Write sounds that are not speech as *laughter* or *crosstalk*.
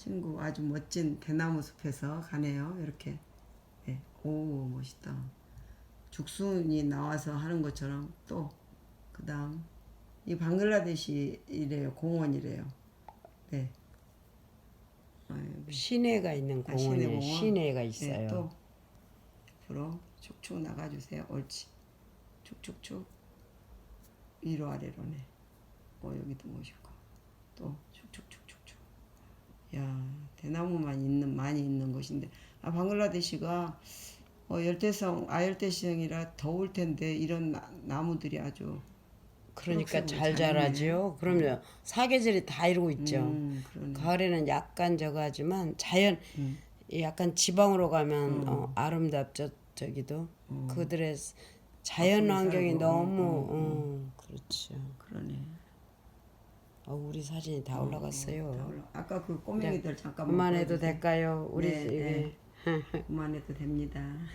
친구 아주 멋진 대나무 숲에서 가네요. 이렇게. 네. 오 멋있다. 죽순이 나와서 하는 것처럼 또 그 다음 이 방글라데시 이래요. 공원이래요. 네. 아이고. 시내가 있는 아, 시내 공원에 공원? 시내가 네, 있어요. 또 앞으로 축축 나가주세요. 옳지. 축축축 위로 아래로네. 어 여기도 멋있고 또 대나무만 있는 많이 있는 곳인데 아 방글라데시가 어, 열대성 아열대성이라 더울 텐데 이런 나, 나무들이 아주 그러니까 잘 잘했네. 자라죠. 그럼요. 사계절이 다 이루고 있죠. 음. 가을에는 약간 저거 하지만 자연 음. 약간 지방으로 가면 어, 아름답죠. 저기도 음. 그들의 자연 환경이 너무 어, 어, 음, 그렇죠. 그러네. 어, 우리 사진이 다 올라갔어요. 다 올라- 아까 그 꼬맹이들 잠깐만 그만해도 보여주세요. 될까요? 우리 네, 이게 그만해도 됩니다. *laughs*